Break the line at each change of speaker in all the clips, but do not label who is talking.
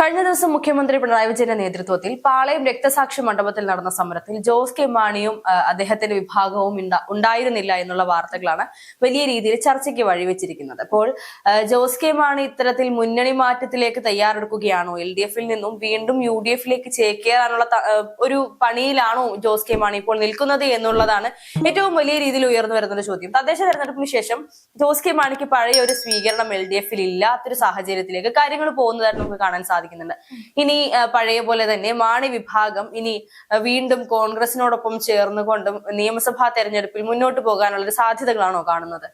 കഴിഞ്ഞ ദിവസം മുഖ്യമന്ത്രി പിണറായി വിജയന്റെ നേതൃത്വത്തിൽ പാളയം രക്തസാക്ഷി മണ്ഡപത്തിൽ നടന്ന സമരത്തിൽ ജോസ് കെ മാണിയും അദ്ദേഹത്തിന്റെ വിഭാഗവും ഉണ്ടായിരുന്നില്ല എന്നുള്ള വാർത്തകളാണ് വലിയ രീതിയിൽ ചർച്ചയ്ക്ക് വഴിവെച്ചിരിക്കുന്നത് അപ്പോൾ ജോസ് കെ മാണി ഇത്തരത്തിൽ മുന്നണി മാറ്റത്തിലേക്ക് തയ്യാറെടുക്കുകയാണോ എൽ ഡി എഫിൽ നിന്നും വീണ്ടും യു ഡി എഫിലേക്ക് ചേക്കേറാനുള്ള ഒരു പണിയിലാണോ ജോസ് കെ മാണി ഇപ്പോൾ നിൽക്കുന്നത് എന്നുള്ളതാണ് ഏറ്റവും വലിയ രീതിയിൽ ഉയർന്നു വരുന്ന ഒരു ചോദ്യം തദ്ദേശ തെരഞ്ഞെടുപ്പിന് ശേഷം ജോസ് കെ മാണിക്ക് പഴയ ഒരു സ്വീകരണം എൽ ഡി എഫിൽ ഇല്ലാത്തൊരു സാഹചര്യത്തിലേക്ക് കാര്യങ്ങൾ പോകുന്നതായിട്ട് നമുക്ക് കാണാൻ സാധിക്കും സാധിക്കുന്നുണ്ട് ഇനി പഴയ പോലെ തന്നെ മാണി വിഭാഗം ഇനി വീണ്ടും കോൺഗ്രസിനോടൊപ്പം ചേർന്നുകൊണ്ടും നിയമസഭാ തെരഞ്ഞെടുപ്പിൽ മുന്നോട്ട് പോകാനുള്ള സാധ്യതകളാണോ കാണുന്നത്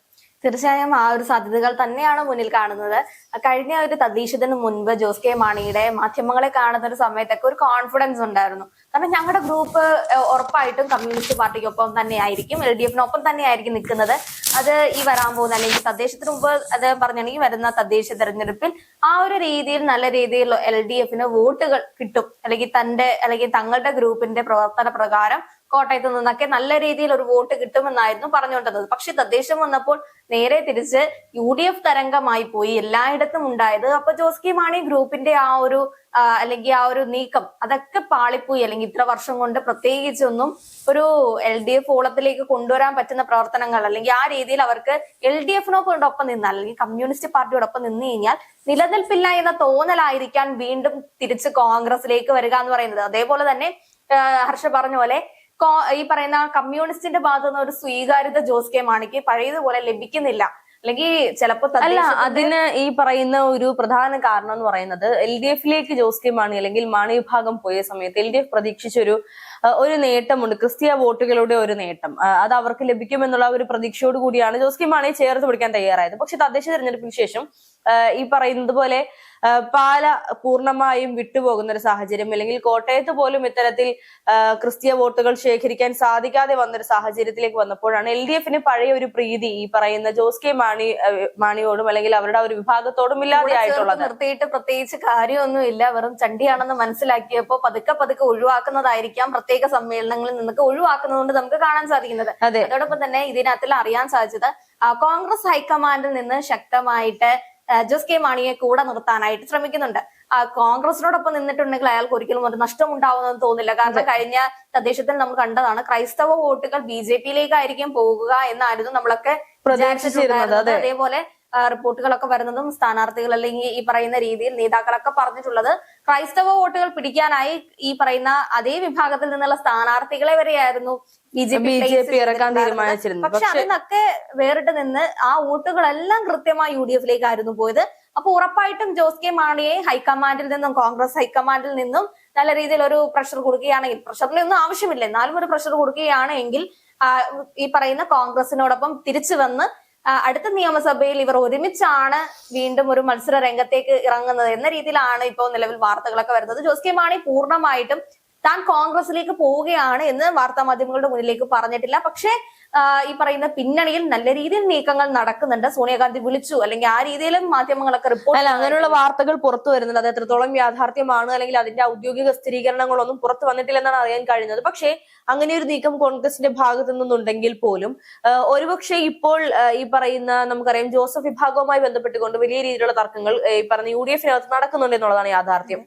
തീർച്ചയായും ആ ഒരു സാധ്യതകൾ തന്നെയാണ് മുന്നിൽ കാണുന്നത് കഴിഞ്ഞ ഒരു തദ്ദേശത്തിന് മുൻപ് ജോസ് കെ മാണിയുടെ മാധ്യമങ്ങളെ കാണുന്ന ഒരു സമയത്തൊക്കെ ഒരു കോൺഫിഡൻസ് ഉണ്ടായിരുന്നു കാരണം ഞങ്ങളുടെ ഗ്രൂപ്പ് ഉറപ്പായിട്ടും കമ്മ്യൂണിസ്റ്റ് പാർട്ടിക്കൊപ്പം തന്നെയായിരിക്കും എൽ ഡി എഫിനൊപ്പം തന്നെയായിരിക്കും നിൽക്കുന്നത് അത് ഈ വരാൻ പോകുന്ന അല്ലെങ്കിൽ തദ്ദേശത്തിന് മുമ്പ് അത് പറഞ്ഞാണെങ്കിൽ വരുന്ന തദ്ദേശ തെരഞ്ഞെടുപ്പിൽ ആ ഒരു രീതിയിൽ നല്ല രീതിയിൽ എൽ ഡി എഫിന് വോട്ടുകൾ കിട്ടും അല്ലെങ്കിൽ തന്റെ അല്ലെങ്കിൽ തങ്ങളുടെ ഗ്രൂപ്പിന്റെ പ്രവർത്തന പ്രകാരം കോട്ടയത്ത് നിന്നൊക്കെ നല്ല രീതിയിൽ ഒരു വോട്ട് കിട്ടുമെന്നായിരുന്നു പറഞ്ഞുകൊണ്ടിരുന്നത് പക്ഷെ തദ്ദേശം വന്നപ്പോൾ നേരെ തിരിച്ച് യു ഡി എഫ് തരംഗമായി പോയി എല്ലായിടത്തും ഉണ്ടായത് അപ്പൊ ജോസ് കെ മാണി ഗ്രൂപ്പിന്റെ ആ ഒരു അല്ലെങ്കിൽ ആ ഒരു നീക്കം അതൊക്കെ പാളിപ്പോയി അല്ലെങ്കിൽ ഇത്ര വർഷം കൊണ്ട് പ്രത്യേകിച്ചൊന്നും ഒരു എൽ ഡി എഫ് ഓളത്തിലേക്ക് കൊണ്ടുവരാൻ പറ്റുന്ന പ്രവർത്തനങ്ങൾ അല്ലെങ്കിൽ ആ രീതിയിൽ അവർക്ക് എൽ ഡി എഫിനോടൊപ്പം നിന്നാൽ അല്ലെങ്കിൽ കമ്മ്യൂണിസ്റ്റ് പാർട്ടിയോടൊപ്പം നിന്ന് കഴിഞ്ഞാൽ നിലനിൽപ്പില്ല എന്ന തോന്നലായിരിക്കാൻ വീണ്ടും തിരിച്ച് കോൺഗ്രസിലേക്ക് വരിക എന്ന് പറയുന്നത് അതേപോലെ തന്നെ ഹർഷ പറഞ്ഞ പോലെ ഈ പറയുന്ന കമ്മ്യൂണിസ്റ്റിന്റെ ഭാഗത്തു നിന്ന് ഒരു സ്വീകാര്യത ജോസ് കെ മാണിക്ക് പഴയതുപോലെ ലഭിക്കുന്നില്ല അല്ലെങ്കിൽ ചിലപ്പോ അല്ല അതിന് ഈ പറയുന്ന ഒരു പ്രധാന കാരണം എന്ന് പറയുന്നത് എൽ ഡി എഫിലേക്ക് ജോസ് കെ മാണി അല്ലെങ്കിൽ മാണി വിഭാഗം പോയ സമയത്ത് എൽ ഡി എഫ് പ്രതീക്ഷിച്ചൊരു ഒരു നേട്ടമുണ്ട് ക്രിസ്തീയ വോട്ടുകളുടെ ഒരു നേട്ടം അത് അവർക്ക് ലഭിക്കുമെന്നുള്ള ഒരു പ്രതീക്ഷയോട് കൂടിയാണ് ജോസ് കെ മാണിയെ ചേർത്ത് പിടിക്കാൻ തയ്യാറായത് പക്ഷെ തദ്ദേശ തെരഞ്ഞെടുപ്പിന് ശേഷം ഈ പറയുന്നത് പോലെ പാല പൂർണ്ണമായും വിട്ടുപോകുന്ന ഒരു സാഹചര്യം അല്ലെങ്കിൽ കോട്ടയത്ത് പോലും ഇത്തരത്തിൽ ക്രിസ്തീയ വോട്ടുകൾ ശേഖരിക്കാൻ സാധിക്കാതെ വന്നൊരു സാഹചര്യത്തിലേക്ക് വന്നപ്പോഴാണ് എൽ ഡി എഫിന് പഴയ ഒരു പ്രീതി ഈ പറയുന്ന ജോസ് കെ മാണി മാണിയോടും അല്ലെങ്കിൽ അവരുടെ ഒരു വിഭാഗത്തോടും ഇല്ലാതെയായിട്ടുള്ളത് നിർത്തിയിട്ട് പ്രത്യേകിച്ച് കാര്യമൊന്നുമില്ല വെറും ചണ്ടിയാണെന്ന് മനസ്സിലാക്കിയപ്പോൾ പതുക്കെ പതുക്കെ ഒഴിവാക്കുന്നതായിരിക്കാം പ്രത്യേക സമ്മേളനങ്ങളിൽ നിന്നൊക്കെ ഒഴിവാക്കുന്നത് കൊണ്ട് നമുക്ക് കാണാൻ സാധിക്കുന്നത് അതോടൊപ്പം തന്നെ ഇതിനകത്തിൽ അറിയാൻ സാധിച്ചത് കോൺഗ്രസ് ഹൈക്കമാൻഡിൽ നിന്ന് ശക്തമായിട്ട് ജോസ് കെ മാണിയെ കൂടെ നിർത്താനായിട്ട് ശ്രമിക്കുന്നുണ്ട് കോൺഗ്രസിനോടൊപ്പം നിന്നിട്ടുണ്ടെങ്കിൽ അയാൾക്ക് ഒരിക്കലും ഒരു നഷ്ടം ഉണ്ടാവുമെന്ന് തോന്നില്ല കാരണം കഴിഞ്ഞ തദ്ദേശത്തിൽ നമ്മൾ കണ്ടതാണ് ക്രൈസ്തവ വോട്ടുകൾ ബി ജെ പിയിലേക്കായിരിക്കും പോകുക എന്നായിരുന്നു നമ്മളൊക്കെ പ്രതീക്ഷിച്ചിരുന്നത് അതേപോലെ റിപ്പോർട്ടുകളൊക്കെ വരുന്നതും സ്ഥാനാർത്ഥികൾ അല്ലെങ്കിൽ ഈ പറയുന്ന രീതിയിൽ നേതാക്കളൊക്കെ പറഞ്ഞിട്ടുള്ളത് ക്രൈസ്തവ വോട്ടുകൾ പിടിക്കാനായി ഈ പറയുന്ന അതേ വിഭാഗത്തിൽ നിന്നുള്ള സ്ഥാനാർത്ഥികളെ വരെയായിരുന്നു ബി ജെ പി ഇറക്കാൻ തീരുമാനിച്ചിരുന്നു പക്ഷെ അതിനൊക്കെ വേറിട്ട് നിന്ന് ആ വോട്ടുകളെല്ലാം കൃത്യമായി യു ഡി എഫിലേക്കായിരുന്നു പോയത് അപ്പൊ ഉറപ്പായിട്ടും ജോസ് കെ മാണിയെ ഹൈക്കമാൻഡിൽ നിന്നും കോൺഗ്രസ് ഹൈക്കമാൻഡിൽ നിന്നും നല്ല രീതിയിൽ ഒരു പ്രഷർ കൊടുക്കുകയാണെങ്കിൽ പ്രഷറിന്റെ ഒന്നും ആവശ്യമില്ല എന്നാലും ഒരു പ്രഷർ കൊടുക്കുകയാണെങ്കിൽ ഈ പറയുന്ന കോൺഗ്രസിനോടൊപ്പം തിരിച്ചു വന്ന് അടുത്ത നിയമസഭയിൽ ഇവർ ഒരുമിച്ചാണ് വീണ്ടും ഒരു മത്സര രംഗത്തേക്ക് ഇറങ്ങുന്നത് എന്ന രീതിയിലാണ് ഇപ്പോൾ നിലവിൽ വാർത്തകളൊക്കെ വരുന്നത് ജോസ് കെ മാണി പൂർണ്ണമായിട്ടും താൻ കോൺഗ്രസിലേക്ക് പോവുകയാണ് എന്ന് വാർത്താ മാധ്യമങ്ങളുടെ മുന്നിലേക്ക് പറഞ്ഞിട്ടില്ല പക്ഷേ ഈ പറയുന്ന പിന്നണിയിൽ നല്ല രീതിയിൽ നീക്കങ്ങൾ നടക്കുന്നുണ്ട് സോണിയാഗാന്ധി വിളിച്ചു അല്ലെങ്കിൽ ആ രീതിയിലും മാധ്യമങ്ങളൊക്കെ റിപ്പോർട്ട് അല്ല അങ്ങനെയുള്ള വാർത്തകൾ പുറത്തു വരുന്നുണ്ട് അത് എത്രത്തോളം യാഥാർത്ഥ്യമാണ് അല്ലെങ്കിൽ അതിന്റെ ഔദ്യോഗിക സ്ഥിരീകരണങ്ങളൊന്നും പുറത്തു വന്നിട്ടില്ലെന്നാണ് അറിയാൻ കഴിഞ്ഞത് പക്ഷേ അങ്ങനെ ഒരു നീക്കം കോൺഗ്രസിന്റെ ഭാഗത്തു നിന്നുണ്ടെങ്കിൽ പോലും ഒരുപക്ഷെ ഇപ്പോൾ ഈ പറയുന്ന നമുക്കറിയാം ജോസഫ് വിഭാഗവുമായി ബന്ധപ്പെട്ടുകൊണ്ട് വലിയ രീതിയിലുള്ള തർക്കങ്ങൾ ഈ പറഞ്ഞ യു ഡി എഫിനകത്ത് നടക്കുന്നുണ്ട് എന്നുള്ളതാണ് യാഥാർത്ഥ്യം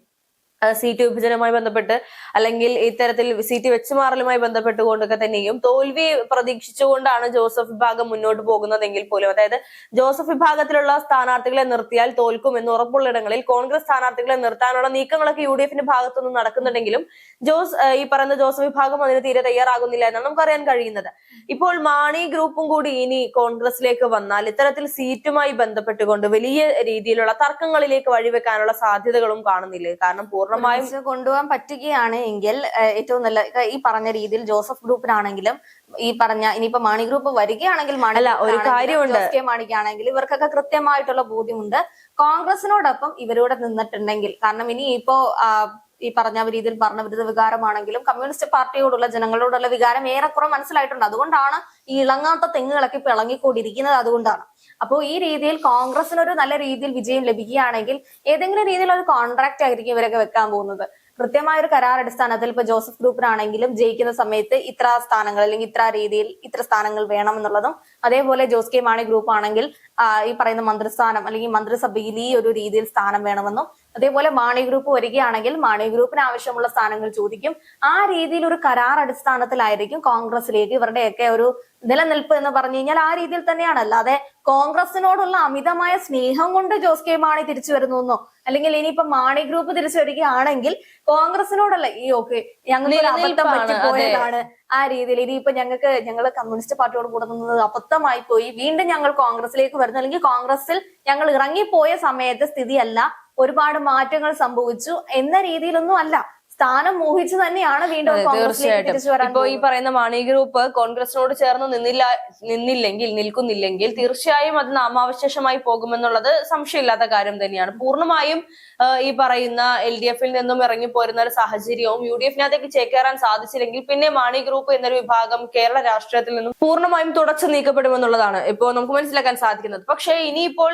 സീറ്റ് വിഭജനവുമായി ബന്ധപ്പെട്ട് അല്ലെങ്കിൽ ഇത്തരത്തിൽ സീറ്റ് വെച്ചുമാറലുമായി ബന്ധപ്പെട്ടുകൊണ്ടൊക്കെ തന്നെയും തോൽവി പ്രതീക്ഷിച്ചുകൊണ്ടാണ് ജോസഫ് വിഭാഗം മുന്നോട്ട് പോകുന്നതെങ്കിൽ പോലും അതായത് ജോസഫ് വിഭാഗത്തിലുള്ള സ്ഥാനാർത്ഥികളെ നിർത്തിയാൽ തോൽക്കും എന്ന് ഉറപ്പുള്ള ഇടങ്ങളിൽ കോൺഗ്രസ് സ്ഥാനാർത്ഥികളെ നിർത്താനുള്ള നീക്കങ്ങളൊക്കെ യു ഡി എഫിന്റെ ഭാഗത്തുനിന്ന് നടക്കുന്നുണ്ടെങ്കിലും ജോസ് ഈ പറയുന്ന ജോസഫ് വിഭാഗം അതിന് തീരെ തയ്യാറാകുന്നില്ല എന്നാണ് നമുക്കറിയാൻ കഴിയുന്നത് ഇപ്പോൾ മാണി ഗ്രൂപ്പും കൂടി ഇനി കോൺഗ്രസിലേക്ക് വന്നാൽ ഇത്തരത്തിൽ സീറ്റുമായി ബന്ധപ്പെട്ടുകൊണ്ട് വലിയ രീതിയിലുള്ള തർക്കങ്ങളിലേക്ക് വഴിവെക്കാനുള്ള സാധ്യതകളും കാണുന്നില്ലേ കാരണം പൂർണ്ണമായും കൊണ്ടുപോകാൻ പറ്റുകയാണ് എങ്കിൽ ഏറ്റവും നല്ല ഈ പറഞ്ഞ രീതിയിൽ ജോസഫ് ഗ്രൂപ്പിനാണെങ്കിലും ഈ പറഞ്ഞ ഇനിയിപ്പോ മാണി ഗ്രൂപ്പ് വരികയാണെങ്കിൽ മാണി ഒരു കാര്യമുണ്ട് കെ മാണിക്കാണെങ്കിൽ ഇവർക്കൊക്കെ കൃത്യമായിട്ടുള്ള ബോധ്യമുണ്ട് കോൺഗ്രസിനോടൊപ്പം ഇവരോട് നിന്നിട്ടുണ്ടെങ്കിൽ കാരണം ഇനി ഇപ്പോ ഈ പറഞ്ഞ രീതിയിൽ വിരുദ്ധ വികാരമാണെങ്കിലും കമ്മ്യൂണിസ്റ്റ് പാർട്ടിയോടുള്ള ജനങ്ങളോടുള്ള വികാരം ഏറെക്കുറെ മനസ്സിലായിട്ടുണ്ട് അതുകൊണ്ടാണ് ഈ ഇളങ്ങാത്ത തെങ്ങുകളൊക്കെ ഇപ്പൊ ഇളങ്ങിക്കൊണ്ടിരിക്കുന്നത് അതുകൊണ്ടാണ് അപ്പോൾ ഈ രീതിയിൽ കോൺഗ്രസിന് ഒരു നല്ല രീതിയിൽ വിജയം ലഭിക്കുകയാണെങ്കിൽ ഏതെങ്കിലും രീതിയിൽ ഒരു കോൺട്രാക്ട് ആയിരിക്കും ഇവരൊക്കെ വെക്കാൻ പോകുന്നത് കൃത്യമായ ഒരു കരാർ അടിസ്ഥാനത്തിൽ ഇപ്പൊ ജോസഫ് ഗ്രൂപ്പിനാണെങ്കിലും ജയിക്കുന്ന സമയത്ത് ഇത്ര സ്ഥാനങ്ങൾ അല്ലെങ്കിൽ ഇത്ര രീതിയിൽ ഇത്ര സ്ഥാനങ്ങൾ വേണം എന്നുള്ളതും അതേപോലെ ജോസ് കെ മാണി ഗ്രൂപ്പ് ആണെങ്കിൽ ഈ പറയുന്ന മന്ത്രിസ്ഥാനം അല്ലെങ്കിൽ മന്ത്രിസഭയിൽ ഈ ഒരു രീതിയിൽ സ്ഥാനം വേണമെന്നും അതേപോലെ മാണി ഗ്രൂപ്പ് വരികയാണെങ്കിൽ മാണി ഗ്രൂപ്പിന് ആവശ്യമുള്ള സ്ഥാനങ്ങൾ ചോദിക്കും ആ രീതിയിൽ ഒരു കരാർ അടിസ്ഥാനത്തിലായിരിക്കും കോൺഗ്രസിലേക്ക് ഇവരുടെയൊക്കെ ഒരു നിലനിൽപ്പ് എന്ന് പറഞ്ഞു കഴിഞ്ഞാൽ ആ രീതിയിൽ തന്നെയാണ് അല്ലാതെ കോൺഗ്രസിനോടുള്ള അമിതമായ സ്നേഹം കൊണ്ട് ജോസ് കെ മാണി തിരിച്ചു വരുന്നു എന്നോ അല്ലെങ്കിൽ ഇനിയിപ്പോ മാണി ഗ്രൂപ്പ് തിരിച്ചു വരികയാണെങ്കിൽ കോൺഗ്രസിനോടല്ല ഈ ഓക്കെ ഞങ്ങൾ അബദ്ധം പറ്റിപ്പോയതാണ് ആ രീതിയിൽ ഇനിയിപ്പോ ഞങ്ങൾക്ക് ഞങ്ങൾ കമ്മ്യൂണിസ്റ്റ് പാർട്ടിയോട് കൂടെ നിന്നത് അബദ്ധമായി പോയി വീണ്ടും ഞങ്ങൾ കോൺഗ്രസിലേക്ക് വരുന്നു അല്ലെങ്കിൽ കോൺഗ്രസിൽ ഞങ്ങൾ ഇറങ്ങിപ്പോയ സമയത്തെ സ്ഥിതിയല്ല ഒരുപാട് മാറ്റങ്ങൾ സംഭവിച്ചു എന്ന രീതിയിലൊന്നും അല്ല സ്ഥാനം മോഹിച്ച് തന്നെയാണ് വീണ്ടും തീർച്ചയായിട്ടും ഇപ്പൊ ഈ പറയുന്ന മാണി ഗ്രൂപ്പ് കോൺഗ്രസിനോട് ചേർന്ന് നിന്നില്ല നിന്നില്ലെങ്കിൽ നിൽക്കുന്നില്ലെങ്കിൽ തീർച്ചയായും അത് നാമാവശേഷമായി പോകുമെന്നുള്ളത് സംശയമില്ലാത്ത കാര്യം തന്നെയാണ് പൂർണ്ണമായും ഈ പറയുന്ന എൽ ഡി എഫിൽ നിന്നും ഇറങ്ങി പോരുന്ന ഒരു സാഹചര്യവും യു ഡി എഫിനകത്തേക്ക് ചേക്കേറാൻ സാധിച്ചില്ലെങ്കിൽ പിന്നെ മാണി ഗ്രൂപ്പ് എന്നൊരു വിഭാഗം കേരള രാഷ്ട്രീയത്തിൽ നിന്നും പൂർണ്ണമായും തുടച്ചു നീക്കപ്പെടുമെന്നുള്ളതാണ് ഇപ്പോൾ നമുക്ക് മനസ്സിലാക്കാൻ സാധിക്കുന്നത് പക്ഷേ ഇനിയിപ്പോൾ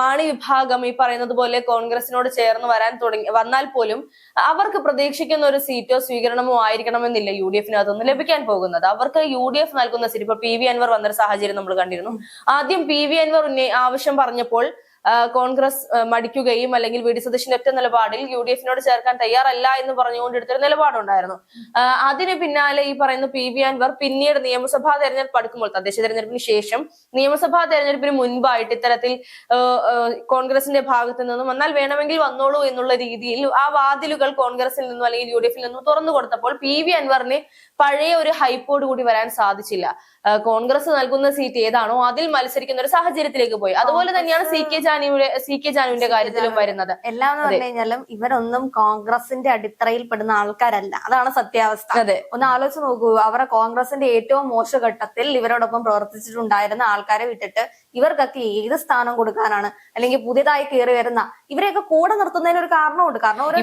മാണി വിഭാഗം ഈ പറയുന്നത് പോലെ കോൺഗ്രസിനോട് ചേർന്ന് വരാൻ തുടങ്ങി വന്നാൽ പോലും അവർക്ക് പ്രതീക്ഷ പ്രതീക്ഷിക്കുന്ന ഒരു സീറ്റോ സ്വീകരണമോ ആയിരിക്കണമെന്നില്ല യു ഡി എഫിന് അതൊന്നും ലഭിക്കാൻ പോകുന്നത് അവർക്ക് യു ഡി എഫ് നൽകുന്ന സീറ്റ് ഇപ്പൊ പി വി അൻവർ വന്നൊരു സാഹചര്യം നമ്മൾ കണ്ടിരുന്നു ആദ്യം പി വി അൻവർ ആവശ്യം പറഞ്ഞപ്പോൾ കോൺഗ്രസ് മടിക്കുകയും അല്ലെങ്കിൽ വി ഡി സതീശിന്റെ ഒറ്റ നിലപാടിൽ യു ഡി എഫിനോട് ചേർക്കാൻ തയ്യാറല്ല എന്ന് പറഞ്ഞുകൊണ്ട് എടുത്തൊരു നിലപാടുണ്ടായിരുന്നു അതിന് പിന്നാലെ ഈ പറയുന്ന പി വി അൻവർ പിന്നീട് നിയമസഭാ തെരഞ്ഞെടുപ്പ് അടുക്കുമ്പോൾ തദ്ദേശ തെരഞ്ഞെടുപ്പിന് ശേഷം നിയമസഭാ തെരഞ്ഞെടുപ്പിന് മുൻപായിട്ട് ഇത്തരത്തിൽ കോൺഗ്രസിന്റെ ഭാഗത്തു നിന്നും എന്നാൽ വേണമെങ്കിൽ വന്നോളൂ എന്നുള്ള രീതിയിൽ ആ വാതിലുകൾ കോൺഗ്രസിൽ നിന്നും അല്ലെങ്കിൽ യു ഡി എഫിൽ നിന്നും തുറന്നു കൊടുത്തപ്പോൾ പി വി അൻവറിന് പഴയ ഒരു ഹൈപ്പോട് കൂടി വരാൻ സാധിച്ചില്ല കോൺഗ്രസ് നൽകുന്ന സീറ്റ് ഏതാണോ അതിൽ മത്സരിക്കുന്ന ഒരു സാഹചര്യത്തിലേക്ക് പോയി അതുപോലെ തന്നെയാണ് സി കെ ജാ ജാനുവിന്റെ സി കെ ജാനുവിന്റെ കാര്യത്തിലും വരുന്നത് എല്ലാം പറഞ്ഞു കഴിഞ്ഞാലും ഇവരൊന്നും കോൺഗ്രസിന്റെ അടിത്തറയിൽ പെടുന്ന ആൾക്കാരല്ല അതാണ് സത്യാവസ്ഥ അതെ ഒന്ന് ആലോചിച്ച് നോക്കൂ അവരെ കോൺഗ്രസിന്റെ ഏറ്റവും മോശ ഘട്ടത്തിൽ ഇവരോടൊപ്പം പ്രവർത്തിച്ചിട്ടുണ്ടായിരുന്ന ആൾക്കാരെ വിട്ടിട്ട് ഇവർക്കൊക്കെ ഏത് സ്ഥാനം കൊടുക്കാനാണ് അല്ലെങ്കിൽ പുതിയതായി കയറി വരുന്ന ഇവരെയൊക്കെ കൂടെ നിർത്തുന്നതിന് ഒരു കാരണമുണ്ട് കാരണം ഒരു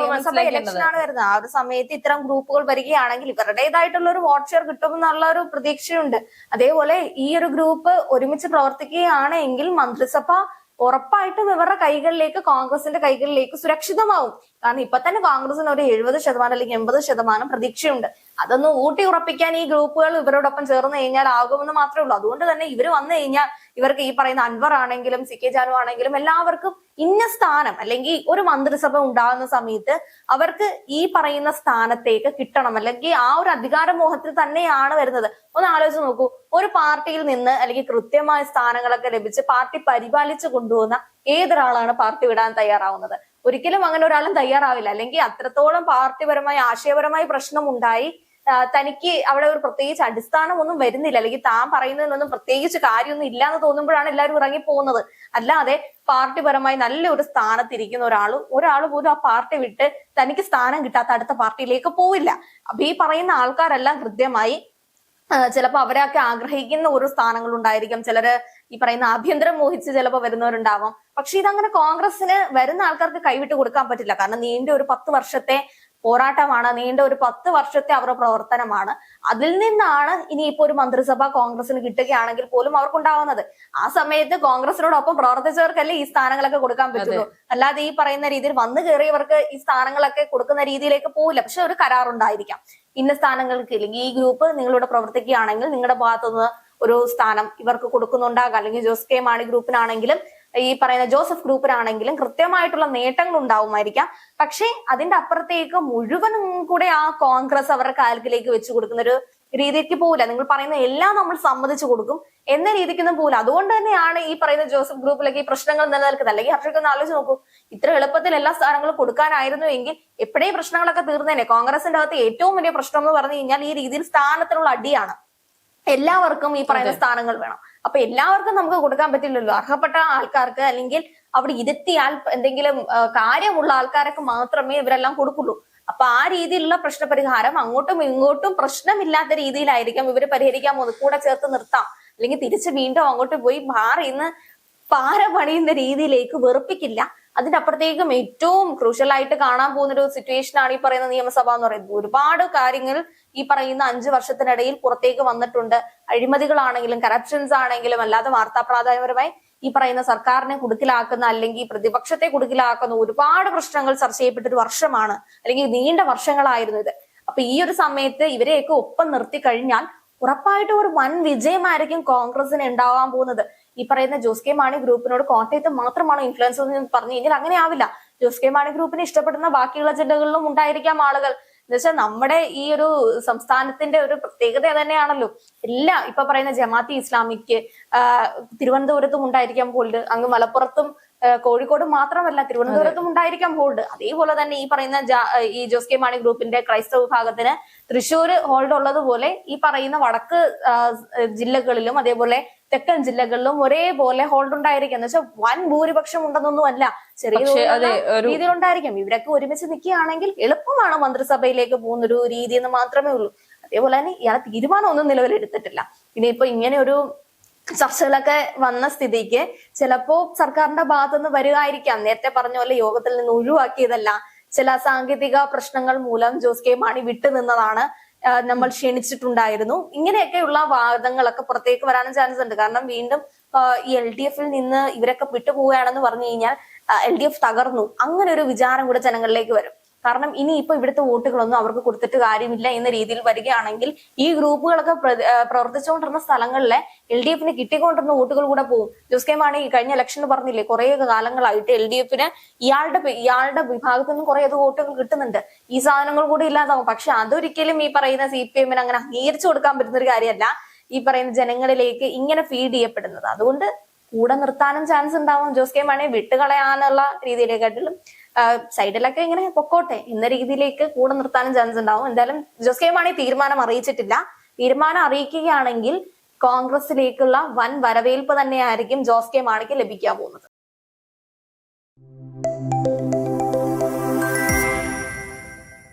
നിയമസഭ ഇലക്ഷനാണ് വരുന്നത് ആ ഒരു സമയത്ത് ഇത്തരം ഗ്രൂപ്പുകൾ വരികയാണെങ്കിൽ ഇവരുടേതായിട്ടുള്ള ഒരു വോട്ട് ഷെയർ കിട്ടുമെന്നുള്ള ഒരു പ്രതീക്ഷയുണ്ട് അതേപോലെ ഈ ഒരു ഗ്രൂപ്പ് ഒരുമിച്ച് പ്രവർത്തിക്കുകയാണെങ്കിൽ മന്ത്രിസഭ ഉറപ്പായിട്ടും ഇവരുടെ കൈകളിലേക്ക് കോൺഗ്രസിന്റെ കൈകളിലേക്ക് സുരക്ഷിതമാവും കാരണം ഇപ്പൊ തന്നെ കോൺഗ്രസിന് ഒരു എഴുപത് ശതമാനം അല്ലെങ്കിൽ എൺപത് ശതമാനം പ്രതീക്ഷയുണ്ട് അതൊന്ന് ഊട്ടി ഉറപ്പിക്കാൻ ഈ ഗ്രൂപ്പുകൾ ഇവരോടൊപ്പം ചേർന്ന് കഴിഞ്ഞാൽ ആകുമെന്ന് മാത്രമേ ഉള്ളൂ അതുകൊണ്ട് തന്നെ ഇവർ വന്നു കഴിഞ്ഞാൽ ഇവർക്ക് ഈ പറയുന്ന അൻവർ ആണെങ്കിലും സി കെ ജാനു ആണെങ്കിലും എല്ലാവർക്കും ഇന്ന സ്ഥാനം അല്ലെങ്കിൽ ഒരു മന്ത്രിസഭ ഉണ്ടാകുന്ന സമയത്ത് അവർക്ക് ഈ പറയുന്ന സ്ഥാനത്തേക്ക് കിട്ടണം അല്ലെങ്കിൽ ആ ഒരു അധികാരമോഹത്തിൽ തന്നെയാണ് വരുന്നത് ഒന്ന് ആലോചിച്ച് നോക്കൂ ഒരു പാർട്ടിയിൽ നിന്ന് അല്ലെങ്കിൽ കൃത്യമായ സ്ഥാനങ്ങളൊക്കെ ലഭിച്ച് പാർട്ടി പരിപാലിച്ചു കൊണ്ടുപോകുന്ന ഏതൊരാളാണ് പാർട്ടി വിടാൻ തയ്യാറാവുന്നത് ഒരിക്കലും അങ്ങനെ ഒരാളും തയ്യാറാവില്ല അല്ലെങ്കിൽ അത്രത്തോളം പാർട്ടിപരമായി ആശയപരമായി പ്രശ്നം ഉണ്ടായി തനിക്ക് അവിടെ ഒരു പ്രത്യേകിച്ച് അടിസ്ഥാനം ഒന്നും വരുന്നില്ല അല്ലെങ്കിൽ താൻ പറയുന്നതിനൊന്നും പ്രത്യേകിച്ച് കാര്യമൊന്നും ഇല്ല എന്ന് തോന്നുമ്പോഴാണ് എല്ലാവരും ഇറങ്ങി പോകുന്നത് അല്ലാതെ പാർട്ടിപരമായി നല്ലൊരു സ്ഥാനത്തിരിക്കുന്ന ഒരാൾ ഒരാൾ പോലും ആ പാർട്ടി വിട്ട് തനിക്ക് സ്ഥാനം കിട്ടാത്ത അടുത്ത പാർട്ടിയിലേക്ക് പോവില്ല അപ്പൊ ഈ പറയുന്ന ആൾക്കാരെല്ലാം കൃത്യമായി ചിലപ്പോൾ അവരൊക്കെ ആഗ്രഹിക്കുന്ന ഓരോ സ്ഥാനങ്ങളുണ്ടായിരിക്കും ചിലര് ഈ പറയുന്ന ആഭ്യന്തരം മോഹിച്ച് ചിലപ്പോൾ വരുന്നവരുണ്ടാവാം പക്ഷെ ഇതങ്ങനെ കോൺഗ്രസിന് വരുന്ന ആൾക്കാർക്ക് കൈവിട്ട് കൊടുക്കാൻ പറ്റില്ല കാരണം നീണ്ട ഒരു പത്ത് വർഷത്തെ പോരാട്ടമാണ് നീണ്ട ഒരു പത്ത് വർഷത്തെ അവരുടെ പ്രവർത്തനമാണ് അതിൽ നിന്നാണ് ഇനിയിപ്പോ ഒരു മന്ത്രിസഭ കോൺഗ്രസിന് കിട്ടുകയാണെങ്കിൽ പോലും അവർക്കുണ്ടാവുന്നത് ആ സമയത്ത് കോൺഗ്രസിനോടൊപ്പം പ്രവർത്തിച്ചവർക്കല്ലേ ഈ സ്ഥാനങ്ങളൊക്കെ കൊടുക്കാൻ പറ്റുള്ളൂ അല്ലാതെ ഈ പറയുന്ന രീതിയിൽ വന്നു കയറിയവർക്ക് ഈ സ്ഥാനങ്ങളൊക്കെ കൊടുക്കുന്ന രീതിയിലേക്ക് പോവില്ല പക്ഷെ ഒരു കരാറുണ്ടായിരിക്കാം ഇന്ന സ്ഥാനങ്ങൾക്ക് ഇല്ലെങ്കിൽ ഈ ഗ്രൂപ്പ് നിങ്ങളിവിടെ പ്രവർത്തിക്കുകയാണെങ്കിൽ നിങ്ങളുടെ ഭാഗത്തുനിന്ന് ഒരു സ്ഥാനം ഇവർക്ക് കൊടുക്കുന്നുണ്ടാകാം അല്ലെങ്കിൽ ജോസ് കെ മാണി ഗ്രൂപ്പിനാണെങ്കിലും ഈ പറയുന്ന ജോസഫ് ഗ്രൂപ്പിനാണെങ്കിലും കൃത്യമായിട്ടുള്ള നേട്ടങ്ങൾ ഉണ്ടാവുമായിരിക്കാം പക്ഷേ അതിന്റെ അപ്പുറത്തേക്ക് മുഴുവനും കൂടെ ആ കോൺഗ്രസ് അവരുടെ കാലത്തിലേക്ക് വെച്ചു കൊടുക്കുന്ന ഒരു രീതിക്ക് പോകില്ല നിങ്ങൾ പറയുന്ന എല്ലാം നമ്മൾ സമ്മതിച്ചു കൊടുക്കും എന്ന രീതിക്കൊന്നും പോകില്ല അതുകൊണ്ട് തന്നെയാണ് ഈ പറയുന്ന ജോസഫ് ഗ്രൂപ്പിലേക്ക് ഈ പ്രശ്നങ്ങൾ നിലനിൽക്കുന്നത് അല്ലെങ്കിൽ ഹർഷക്ക് ഒന്ന് ആലോചിച്ച് നോക്കൂ ഇത്ര എളുപ്പത്തിൽ എല്ലാ സ്ഥാനങ്ങളും കൊടുക്കാനായിരുന്നു എങ്കിൽ എപ്പോഴേ പ്രശ്നങ്ങളൊക്കെ തീർന്നേനെ കോൺഗ്രസിന്റെ അകത്ത് ഏറ്റവും വലിയ പ്രശ്നം എന്ന് പറഞ്ഞു കഴിഞ്ഞാൽ ഈ രീതിയിൽ സ്ഥാനത്തിനുള്ള അടിയാണ് എല്ലാവർക്കും ഈ പറയുന്ന സ്ഥാനങ്ങൾ വേണം അപ്പൊ എല്ലാവർക്കും നമുക്ക് കൊടുക്കാൻ പറ്റില്ലല്ലോ അർഹപ്പെട്ട ആൾക്കാർക്ക് അല്ലെങ്കിൽ അവിടെ ഇരുത്തിയാൽ എന്തെങ്കിലും കാര്യമുള്ള ആൾക്കാർക്ക് മാത്രമേ ഇവരെല്ലാം കൊടുക്കുള്ളൂ അപ്പൊ ആ രീതിയിലുള്ള പ്രശ്നപരിഹാരം അങ്ങോട്ടും ഇങ്ങോട്ടും പ്രശ്നമില്ലാത്ത രീതിയിലായിരിക്കാം ഇവര് പരിഹരിക്കാൻ പോകുന്നത് കൂടെ ചേർത്ത് നിർത്താം അല്ലെങ്കിൽ തിരിച്ച് വീണ്ടും അങ്ങോട്ട് പോയി ബാറിൽ നിന്ന് പാറ പണിയുന്ന രീതിയിലേക്ക് വെറുപ്പിക്കില്ല അതിന്റെ അപ്പുറത്തേക്കും ഏറ്റവും ക്രൂഷ്യലായിട്ട് കാണാൻ പോകുന്ന ഒരു സിറ്റുവേഷൻ ആണ് ഈ പറയുന്ന നിയമസഭ എന്ന് പറയുന്നത് ഒരുപാട് കാര്യങ്ങൾ ഈ പറയുന്ന അഞ്ചു വർഷത്തിനിടയിൽ പുറത്തേക്ക് വന്നിട്ടുണ്ട് അഴിമതികളാണെങ്കിലും കറപ്ഷൻസ് ആണെങ്കിലും അല്ലാതെ വാർത്താ പ്രാധാന്യപരമായി ഈ പറയുന്ന സർക്കാരിനെ കുടുക്കിലാക്കുന്ന അല്ലെങ്കിൽ പ്രതിപക്ഷത്തെ കുടുക്കിലാക്കുന്ന ഒരുപാട് പ്രശ്നങ്ങൾ ചർച്ച ചെയ്യപ്പെട്ട ഒരു വർഷമാണ് അല്ലെങ്കിൽ നീണ്ട വർഷങ്ങളായിരുന്നു ഇത് അപ്പൊ ഈ ഒരു സമയത്ത് ഇവരെയൊക്കെ ഒപ്പം നിർത്തി കഴിഞ്ഞാൽ ഉറപ്പായിട്ടും ഒരു വൻ വിജയമായിരിക്കും കോൺഗ്രസിന് ഉണ്ടാവാൻ പോകുന്നത് ഈ പറയുന്ന ജോസ് കെ മാണി ഗ്രൂപ്പിനോട് കോട്ടയത്ത് മാത്രമാണോ ഇൻഫ്ലുവൻസ് എന്ന് പറഞ്ഞു കഴിഞ്ഞാൽ അങ്ങനെ ആവില്ല ജോസ് കെ മാണി ഗ്രൂപ്പിനെ ഇഷ്ടപ്പെടുന്ന ബാക്കിയുള്ള ജില്ലകളിലും ഉണ്ടായിരിക്കാം ആളുകൾ എന്ന് വെച്ചാൽ നമ്മുടെ ഈ ഒരു സംസ്ഥാനത്തിന്റെ ഒരു പ്രത്യേകത തന്നെയാണല്ലോ എല്ലാ ഇപ്പൊ പറയുന്ന ജമാഅത്തി ഇസ്ലാമിക്ക് തിരുവനന്തപുരത്തും ഉണ്ടായിരിക്കാം ഹോൾഡ് അങ്ങ് മലപ്പുറത്തും കോഴിക്കോട് മാത്രമല്ല തിരുവനന്തപുരത്തും ഉണ്ടായിരിക്കാം ഹോൾഡ് അതേപോലെ തന്നെ ഈ പറയുന്ന ഈ ജോസ് കെ മാണി ഗ്രൂപ്പിന്റെ ക്രൈസ്തവ വിഭാഗത്തിന് തൃശ്ശൂർ ഹോൾഡ് ഉള്ളതുപോലെ ഈ പറയുന്ന വടക്ക് ജില്ലകളിലും അതേപോലെ തെക്കൻ ജില്ലകളിലും ഒരേപോലെ ഹോൾഡ് ഉണ്ടായിരിക്കും എന്ന് വെച്ചാൽ വൻ ഭൂരിപക്ഷം ഉണ്ടെന്നൊന്നും അല്ല ചെറിയ ഉണ്ടായിരിക്കും ഇവരൊക്കെ ഒരുമിച്ച് നിൽക്കുകയാണെങ്കിൽ എളുപ്പമാണ് മന്ത്രിസഭയിലേക്ക് പോകുന്ന ഒരു രീതി എന്ന് മാത്രമേ ഉള്ളൂ അതേപോലെ തന്നെ ഇയാളെ തീരുമാനമൊന്നും നിലവിലെടുത്തിട്ടില്ല ഇനിയിപ്പോ ഇങ്ങനെ ഒരു ചർച്ചകളൊക്കെ വന്ന സ്ഥിതിക്ക് ചിലപ്പോ സർക്കാരിന്റെ ഭാഗത്തു നിന്ന് വരുമായിരിക്കാം നേരത്തെ പറഞ്ഞ പോലെ യോഗത്തിൽ നിന്ന് ഒഴിവാക്കിയതല്ല ചില സാങ്കേതിക പ്രശ്നങ്ങൾ മൂലം ജോസ് കെ മാണി വിട്ടുനിന്നതാണ് നമ്മൾ ക്ഷണിച്ചിട്ടുണ്ടായിരുന്നു ഇങ്ങനെയൊക്കെയുള്ള വാദങ്ങളൊക്കെ പുറത്തേക്ക് വരാനും ചാൻസ് ഉണ്ട് കാരണം വീണ്ടും ഈ എൽ ഡി എഫിൽ നിന്ന് ഇവരൊക്കെ വിട്ടുപോവുകയാണെന്ന് പറഞ്ഞു കഴിഞ്ഞാൽ എൽ ഡി എഫ് തകർന്നു അങ്ങനെ ഒരു വിചാരം കൂടെ ജനങ്ങളിലേക്ക് വരും കാരണം ഇനി ഇപ്പൊ ഇവിടുത്തെ വോട്ടുകളൊന്നും അവർക്ക് കൊടുത്തിട്ട് കാര്യമില്ല എന്ന രീതിയിൽ വരികയാണെങ്കിൽ ഈ ഗ്രൂപ്പുകളൊക്കെ പ്രവർത്തിച്ചുകൊണ്ടിരുന്ന സ്ഥലങ്ങളിലെ എൽ ഡി എഫിന് കിട്ടിക്കൊണ്ടിരുന്ന വോട്ടുകൾ കൂടെ പോകും ജോസ് കെ മാണി കഴിഞ്ഞ ഇലക്ഷൻ പറഞ്ഞില്ലേ കുറെ കാലങ്ങളായിട്ട് എൽ ഡി എഫിന് ഇയാളുടെ ഇയാളുടെ വിഭാഗത്തു നിന്നും കുറെ അത് വോട്ടുകൾ കിട്ടുന്നുണ്ട് ഈ സാധനങ്ങൾ കൂടി ഇല്ലാതാവും പക്ഷെ അതൊരിക്കലും ഈ പറയുന്ന സി പി എമ്മിന് അങ്ങനെ അംഗീകരിച്ചു കൊടുക്കാൻ പറ്റുന്ന ഒരു കാര്യമല്ല ഈ പറയുന്ന ജനങ്ങളിലേക്ക് ഇങ്ങനെ ഫീഡ് ചെയ്യപ്പെടുന്നത് അതുകൊണ്ട് കൂടെ നിർത്താനും ചാൻസ് ഉണ്ടാവും ജോസ് കെ മാണിയെ വിട്ടുകളയാനുള്ള രീതിയിലേക്കാട്ടിലും സൈഡിലൊക്കെ ഇങ്ങനെ പൊക്കോട്ടെ എന്ന രീതിയിലേക്ക് കൂടെ നിർത്താനും ചാൻസ് ഉണ്ടാവും എന്തായാലും ജോസ് കെ മാണി തീരുമാനം അറിയിച്ചിട്ടില്ല തീരുമാനം അറിയിക്കുകയാണെങ്കിൽ കോൺഗ്രസിലേക്കുള്ള വൻ വരവേൽപ്പ് തന്നെയായിരിക്കും ജോസ് കെ മാണിക്ക് ലഭിക്കാൻ പോകുന്നത്